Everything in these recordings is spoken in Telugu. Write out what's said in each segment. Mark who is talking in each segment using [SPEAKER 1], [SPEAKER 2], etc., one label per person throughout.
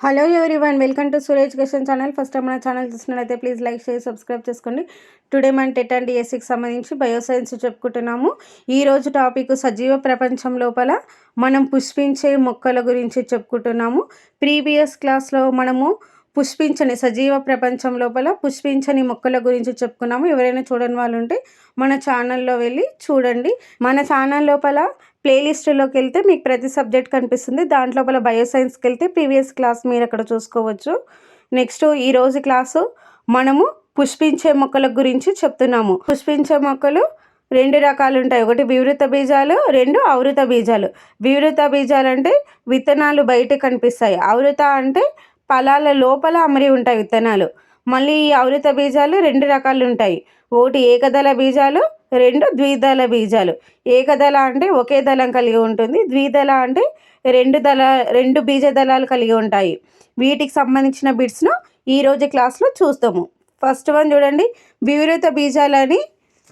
[SPEAKER 1] Hello every one welcome to Surya education channel. First time మన ఛానల్ చూసినట్లయితే ప్లీజ్ లైక్ షేర్ సబ్స్క్రైబ్ చేసుకోండి. టుడే మన టెట్ అండ్ డిఎస్సికి సంబంధించి బయోసైన్స్ చెప్పుకుంటున్నాము. ఈ రోజు టాపిక్ సజీవ ప్రపంచం లోపల మనం పుష్పించే మొక్కల గురించి చెప్పుకుంటున్నాము. ప్రీవియస్ క్లాస్లో మనము పుష్పించని సజీవ ప్రపంచం లోపల పుష్పించని మొక్కల గురించి చెప్పుకున్నాము. ఎవరైనా చూడని వాళ్ళు ఉంటే మన ఛానల్లో వెళ్ళి చూడండి. మన ఛానల్ లోపల ప్లేలిస్టులోకి వెళ్తే మీకు ప్రతి సబ్జెక్ట్ కనిపిస్తుంది. దాంట్లో బయో బయోసైన్స్కి వెళ్తే ప్రీవియస్ క్లాస్ మీరు అక్కడ చూసుకోవచ్చు. నెక్స్ట్ ఈరోజు క్లాసు మనము పుష్పించే మొక్కల గురించి చెప్తున్నాము. పుష్పించే మొక్కలు రెండు రకాలు ఉంటాయి. ఒకటి వివృత బీజాలు రెండు ఆవృత బీజాలు. వివృత బీజాలు అంటే విత్తనాలు బయట కనిపిస్తాయి. ఆవృత అంటే ఫలాల లోపల అమరి ఉంటాయి విత్తనాలు. మళ్ళీ ఈ ఆవృత బీజాలు రెండు రకాలు ఉంటాయి. ఒకటి ఏకదళ బీజాలు రెండు ద్విదళ బీజాలు. ఏకదళ అంటే ఒకే దళం కలిగి ఉంటుంది. ద్విదళ అంటే రెండు దళ రెండు బీజ దళాలు కలిగి ఉంటాయి. వీటికి సంబంధించిన బిట్స్ను ఈరోజు క్లాస్లో చూస్తాము. ఫస్ట్ వన్ చూడండి. వివృత బీజాలని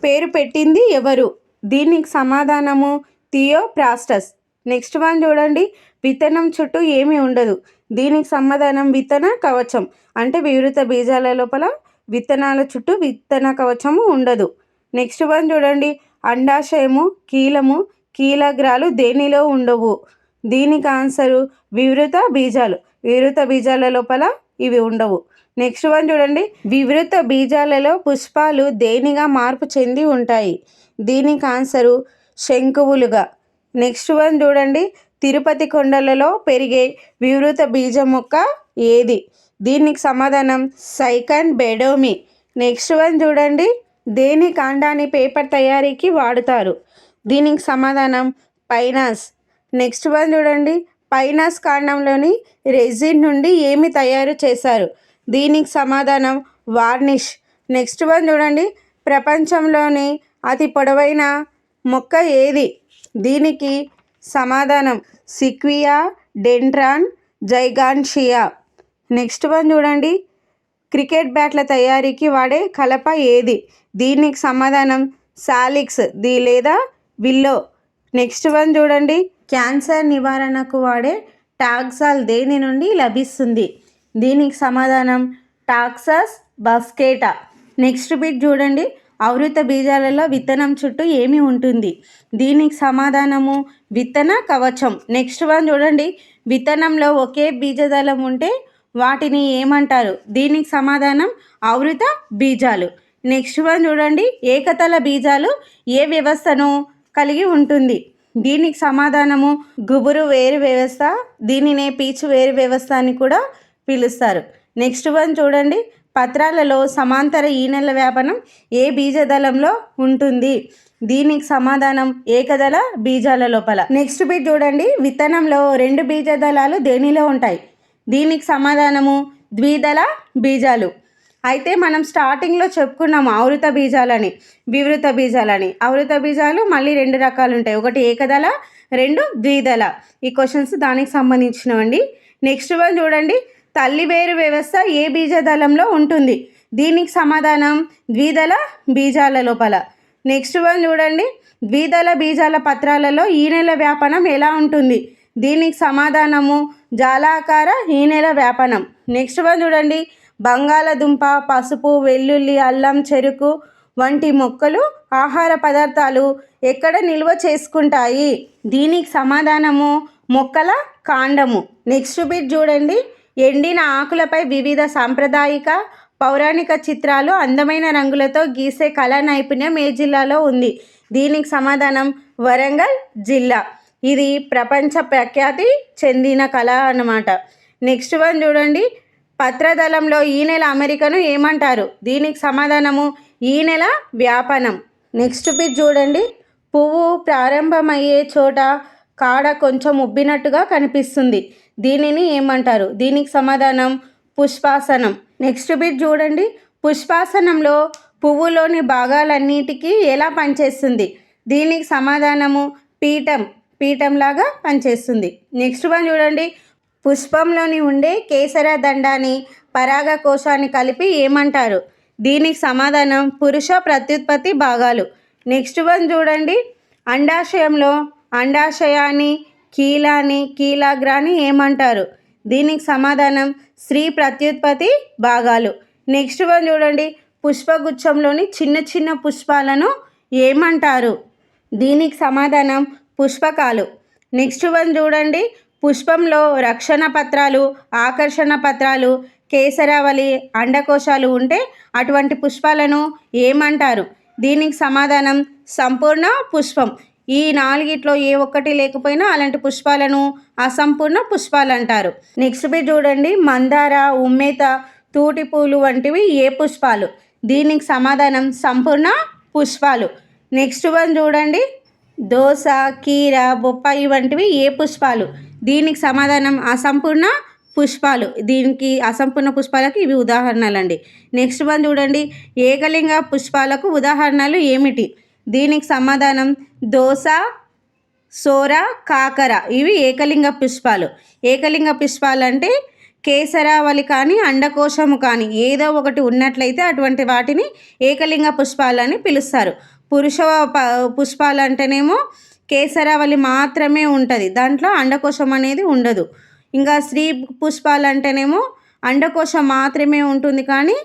[SPEAKER 1] పేరు పెట్టింది ఎవరు? దీనికి సమాధానము థియో ప్రాస్టస్ నెక్స్ట్ వన్ చూడండి. విత్తనం చుట్టూ ఏమీ ఉండదు. దీనికి సమాధానం విత్తన కవచం. అంటే వివృత బీజాల లోపల విత్తనాల చుట్టూ విత్తన కవచము ఉండదు. నెక్స్ట్ వన్ చూడండి. అండాశయము కీలము కీలగ్రాలు దేనిలో ఉండవు? దీనికి ఆన్సరు వివృత బీజాలు. వివృత బీజాల లోపల ఇవి ఉండవు. నెక్స్ట్ వన్ చూడండి. వివృత బీజాలలో పుష్పాలు దేనిగా మార్పు చెంది ఉంటాయి? దీనికి ఆన్సరు శంకువులుగా. నెక్స్ట్ వన్ చూడండి. తిరుపతి కొండలలో పెరిగే వివృత బీజ మొక్క ఏది? దీనికి సమాధానం సైకన్ బెడోమి. నెక్స్ట్ వన్ చూడండి. దేని కాండాన్ని పేపర్ తయారీకి వాడుతారు? దీనికి సమాధానం పైనాస్. నెక్స్ట్ వన్ చూడండి. పైనాస్ కాండంలోని రెజిన్ నుండి ఏమి తయారు చేశారు? దీనికి సమాధానం వార్నిష్. నెక్స్ట్ వన్ చూడండి. ప్రపంచంలోని అతి పొడవైన మొక్క ఏది? దీనికి సమాధానం. సిక్వియా డెండ్రాన్ జైగాన్షియా. నెక్స్ట్ వన్ చూడండి. క్రికెట్ బ్యాట్ల తయారీకి వాడే కలప ఏది? దీనికి సమాధానం సాలిక్స్ ది లేదా విల్లో. నెక్స్ట్ వన్ చూడండి. క్యాన్సర్ నివారణకు వాడే టాక్సాల్ దేని నుండి లభిస్తుంది? దీనికి సమాధానం టాక్సస్ బస్కేటా. నెక్స్ట్ బిట్ చూడండి. ఆవృత బీజాలలో విత్తనం చుట్టూ ఏమి ఉంటుంది? దీనికి సమాధానము విత్తన కవచం. నెక్స్ట్ వన్ చూడండి. విత్తనంలో ఒకే బీజదళం ఉంటే వాటిని ఏమంటారు? దీనికి సమాధానం ఆవృత బీజాలు. నెక్స్ట్ వన్ చూడండి. ఏకతల బీజాలు ఏ వ్యవస్థను కలిగి ఉంటుంది? దీనికి సమాధానము గుబురు వేరు వ్యవస్థ దీనినే పీచు వేరు వ్యవస్థ అని కూడా పిలుస్తారు. నెక్స్ట్ వన్ చూడండి. పత్రాలలో సమాంతర ఈనెల వ్యాపనం ఏ బీజదళంలో ఉంటుంది? దీనికి సమాధానం ఏకదళ బీజాల లోపల. నెక్స్ట్ బిట్ చూడండి. విత్తనంలో రెండు బీజదళాలు దేనిలో ఉంటాయి? దీనికి సమాధానము ద్విదళ బీజాలు. అయితే మనం స్టార్టింగ్లో చెప్పుకున్నాము ఆవృత బీజాలని వివృత బీజాలని. ఆవృత బీజాలు మళ్ళీ రెండు రకాలు ఉంటాయి. ఒకటి ఏకదళ రెండు ద్విదళ. ఈ క్వశ్చన్స్ దానికి సంబంధించినవండి. నెక్స్ట్ వన్ చూడండి. తల్లి వేరు వ్యవస్థ ఏ బీజదళంలో ఉంటుంది? దీనికి సమాధానం ద్విదళ బీజాల లోపల. నెక్స్ట్ వన్ చూడండి. ద్విదళ బీజాల పత్రాలలో ఈనెల వ్యాపనం ఎలా ఉంటుంది? దీనికి సమాధానము జాలాకార ఈనెల వ్యాపనం. నెక్స్ట్ వన్ చూడండి. బంగాళదుంప పసుపు వెల్లుల్లి అల్లం చెరుకు వంటి మొక్కలు ఆహార పదార్థాలు ఎక్కడ నిల్వ చేసుకుంటాయి? దీనికి సమాధానము మొక్కల కాండము. నెక్స్ట్ బిట్ చూడండి. ఎండిన ఆకులపై వివిధ సాంప్రదాయిక పౌరాణిక చిత్రాలు అందమైన రంగులతో గీసే కళా నైపుణ్యం ఏ జిల్లాలో ఉంది? దీనికి సమాధానం వరంగల్ జిల్లా. ఇది ప్రపంచ ప్రఖ్యాతి చెందిన కళ అన్నమాట. నెక్స్ట్ వన్ చూడండి. పత్రదళంలో ఈ నెల అమెరికను ఏమంటారు? దీనికి సమాధానము ఈ నెల వ్యాపనం. నెక్స్ట్ పిచ్ చూడండి. పువ్వు ప్రారంభమయ్యే చోట కాడ కొంచెం ఉబ్బినట్టుగా కనిపిస్తుంది. దీనిని ఏమంటారు? దీనికి సమాధానం పుష్పాసనం. నెక్స్ట్ బిట్ చూడండి. పుష్పాసనంలో పువ్వులోని భాగాలన్నిటికీ ఎలా పనిచేస్తుంది? దీనికి సమాధానము పీఠం. పీఠంలాగా పనిచేస్తుంది. నెక్స్ట్ వన్ చూడండి. పుష్పంలోని ఉండే కేసర దండాన్ని పరాగ కోశాన్ని కలిపి ఏమంటారు? దీనికి సమాధానం పురుష ప్రత్యుత్పత్తి భాగాలు. నెక్స్ట్ వన్ చూడండి. అండాశయంలో అండాశయాన్ని కీలాని కీలాగ్రాని ఏమంటారు? దీనికి సమాధానం స్త్రీ ప్రత్యుత్పత్తి భాగాలు. నెక్స్ట్ వన్ చూడండి. పుష్పగుచ్చంలోని చిన్న చిన్న పుష్పాలను ఏమంటారు? దీనికి సమాధానం పుష్పకాలు. నెక్స్ట్ వన్ చూడండి. పుష్పంలో రక్షణ పత్రాలు ఆకర్షణ పత్రాలు కేసరావళి అండకోశాలు ఉంటే అటువంటి పుష్పాలను ఏమంటారు? దీనికి సమాధానం సంపూర్ణ పుష్పం. ఈ నాలుగిట్లో ఏ ఒక్కటి లేకపోయినా అలాంటి పుష్పాలను అసంపూర్ణ పుష్పాలు అంటారు నెక్స్ట్ బి చూడండి మందార ఉమ్మేత తూటి పూలు వంటివి ఏ పుష్పాలు? దీనికి సమాధానం సంపూర్ణ పుష్పాలు. నెక్స్ట్ వన్ చూడండి దోస కీర బొప్పాయి వంటివి ఏ పుష్పాలు? దీనికి సమాధానం అసంపూర్ణ పుష్పాలు. దీనికి అసంపూర్ణ పుష్పాలకు ఇవి ఉదాహరణలు అండి నెక్స్ట్ వన్ చూడండి ఏకలింగ పుష్పాలకు ఉదాహరణలు ఏమిటి? దీనికి సమాధానం దోస సోర కాకర. ఇవి ఏకలింగ పుష్పాలు. ఏకలింగ పుష్పాలు అంటే కేసరావళి కానీ అండకోశము కానీ ఏదో ఒకటి ఉన్నట్లయితే అటువంటి వాటిని ఏకలింగ పుష్పాలని పిలుస్తారు. పురుష పుష్పాలు అంటేనేమో కేసరావళి మాత్రమే ఉంటుంది. దాంట్లో అండకోశం అనేది ఉండదు. ఇంకా స్త్రీ పుష్పాలు అంటేనేమో అండకోశం మాత్రమే ఉంటుంది కానీ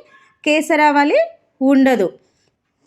[SPEAKER 1] కేసరావళి ఉండదు.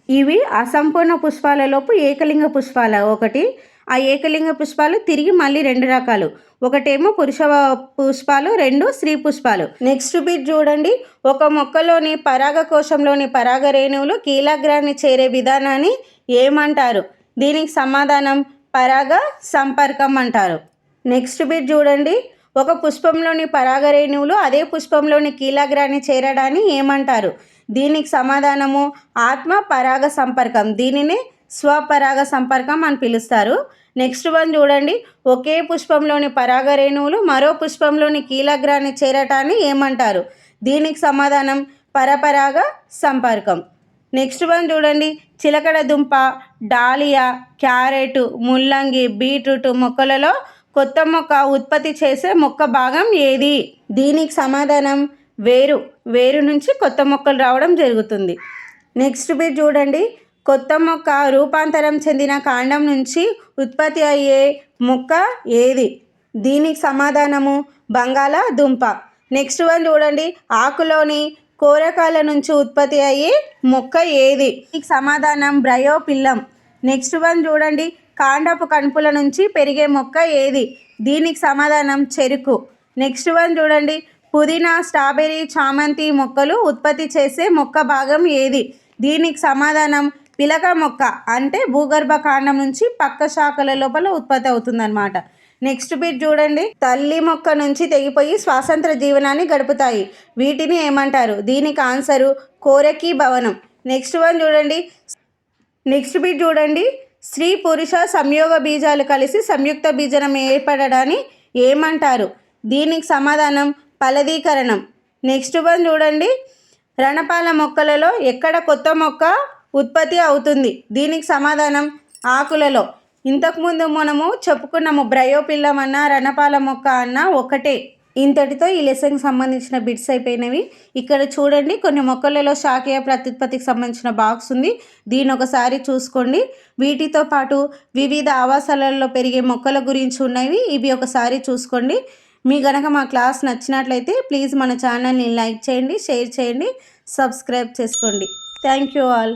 [SPEAKER 1] ఇవి అసంపూర్ణ పుష్పాలలోపు ఏకలింగ పుష్పాల. ఒకటి ఆ ఏకలింగ పుష్పాలు తిరిగి మళ్ళీ రెండు రకాలు. ఒకటేమో పురుష పుష్పాలు రెండు స్త్రీ పుష్పాలు. నెక్స్ట్ బిట్ చూడండి. ఒక మొక్కలోని పరాగ కోశంలోని పరాగ రేణువులు కీలాగ్రాన్ని చేరే విధానాన్ని ఏమంటారు? దీనికి సమాధానం పరాగ సంపర్కం అంటారు. నెక్స్ట్ బిట్ చూడండి. ఒక పుష్పంలోని పరాగరేణువులు అదే పుష్పంలోని కీలాగ్రాన్ని చేరడాన్ని ఏమంటారు? దీనికి సమాధానము ఆత్మ పరాగ సంపర్కం. దీనిని స్వపరాగ సంపర్కం అని పిలుస్తారు. నెక్స్ట్ వన్ చూడండి. ఒకే పుష్పంలోని పరాగరేణువులు మరో పుష్పంలోని కీలగ్రాన్ని చేరటాన్ని ఏమంటారు? దీనికి సమాధానం పరపరాగ సంపర్కం. నెక్స్ట్ వన్ చూడండి. చిలకడ దుంప డాలియా క్యారెట్ ముల్లంగి బీట్రూట్ మొక్కలలో కొత్త మొక్క ఉత్పత్తి చేసే మొక్క భాగం ఏది? దీనికి సమాధానం వేరు వేరు నుంచి కొత్త మొక్కలు రావడం జరుగుతుంది. నెక్స్ట్ బిట్ చూడండి. కొత్త మొక్క రూపాంతరం చెందిన కాండం నుంచి ఉత్పత్తి అయ్యే మొక్క ఏది? దీనికి సమాధానము బంగాళాదుంప నెక్స్ట్ వన్ చూడండి. ఆకులోని కూరకాయల నుంచి ఉత్పత్తి అయ్యే మొక్క ఏది? దీనికి సమాధానం బ్రయోపిల్లం. నెక్స్ట్ వన్ చూడండి. కాండపు కణుపుల నుంచి పెరిగే మొక్క ఏది? దీనికి సమాధానం చెరుకు. నెక్స్ట్ వన్ చూడండి. పుదీనా స్ట్రాబెర్రీ చామంతి మొక్కలు ఉత్పత్తి చేసే మొక్క భాగం ఏది? దీనికి సమాధానం పిలక మొక్క అంటే భూగర్భ కాండం నుంచి పక్క శాఖల లోపల ఉత్పత్తి అవుతుందన్నమాట. నెక్స్ట్ బిట్ చూడండి. తల్లి మొక్క నుంచి తెగిపోయి స్వాతంత్ర జీవనాన్ని గడుపుతాయి. వీటిని ఏమంటారు? దీనికి ఆన్సరు కోరకి భవనం. నెక్స్ట్ వన్ చూడండి. నెక్స్ట్ బిట్ చూడండి. స్త్రీ పురుష సంయోగ బీజాలు కలిసి సంయుక్త బీజనం ఏర్పడడాన్ని ఏమంటారు? దీనికి సమాధానం ఫలదీకరణం నెక్స్ట్ వన్ చూడండి. రణపాల మొక్కలలో ఎక్కడ కొత్త మొక్క ఉత్పత్తి అవుతుంది? దీనికి సమాధానం ఆకులలో. ఇంతకుముందు మనము చెప్పుకున్నాము బ్రయోపిల్లం అన్న రణపాల మొక్క అన్న ఒకటే. ఇంతటితో ఈ లెసన్కి సంబంధించిన బిట్స్ అయిపోయినవి. ఇక్కడ చూడండి కొన్ని మొక్కలలో శాఖీయ ప్రత్యుత్పత్తికి సంబంధించిన బాక్స్ ఉంది. దీని ఒకసారి చూసుకోండి. వీటితో పాటు వివిధ ఆవాసాలలో పెరిగే మొక్కల గురించి ఉన్నవి ఇవి ఒకసారి చూసుకోండి. మీ కనుక మా క్లాస్ నచ్చినట్లయితే ప్లీజ్ మన ఛానల్ని లైక్ చేయండి షేర్ చేయండి సబ్స్క్రైబ్ చేసుకోండి. Thank you all.